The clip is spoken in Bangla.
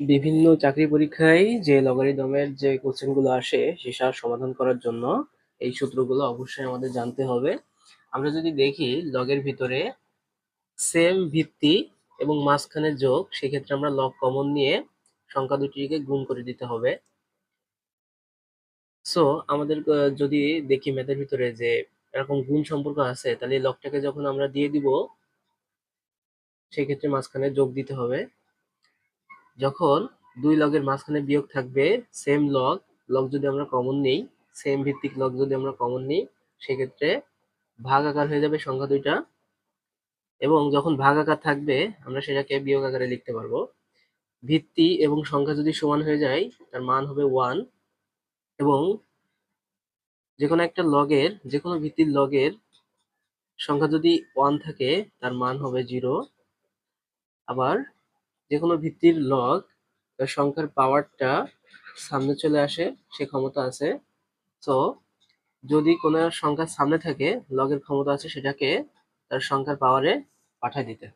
বিভিন্ন চাকরি পরীক্ষায় যে লগারিদমের যে কোশ্চেনগুলো আসে সেটার সমাধান করার জন্য এই সূত্রগুলো অবশ্যই আমাদের জানতে হবে। আমরা যদি দেখি লগের ভিতরে সেম ভিত্তি এবং মাঝখানে যোগ, সেক্ষেত্রে আমরা লগ কমন নিয়ে সংখ্যা দুটিকে গুণ করে দিতে হবে। সো আমাদের যদি দেখি ম্যাথের ভিতরে যে এরকম গুণ সম্পর্ক আছে, তাহলে লগটাকে যখন আমরা দিয়ে দিব, সেক্ষেত্রে মাঝখানে যোগ দিতে হবে। যখন দুই লগের মাঝখানে বিয়োগ থাকবে সেম লগ লগ যদি আমরা কমন নেই সেম ভিত্তিক লগ যদি আমরা কমন নিই, সেক্ষেত্রে ভাগ আকার হয়ে যাবে সংখ্যা দুইটা। এবং যখন ভাগ আকার থাকবে, আমরা সেটাকে বিয়োগ আকারে লিখতে পারব। ভিত্তি এবং সংখ্যা যদি সমান হয়ে যায়, তার মান হবে ওয়ান এবং যে কোনো একটা লগের যে কোনো ভিত্তির লগের সংখ্যা যদি ওয়ান থাকে, তার মান হবে জিরো আবার যে কোনো ভিত্তির লগ সংখ্যার পাওয়ারটা সামনে চলে আসে, সে ক্ষমতা আছে। তো যদি কোনো সংখ্যার সামনে থাকে লগের ক্ষমতা আছে, সেটাকে তার সংখ্যার পাওয়ারে পাঠায় দিতে।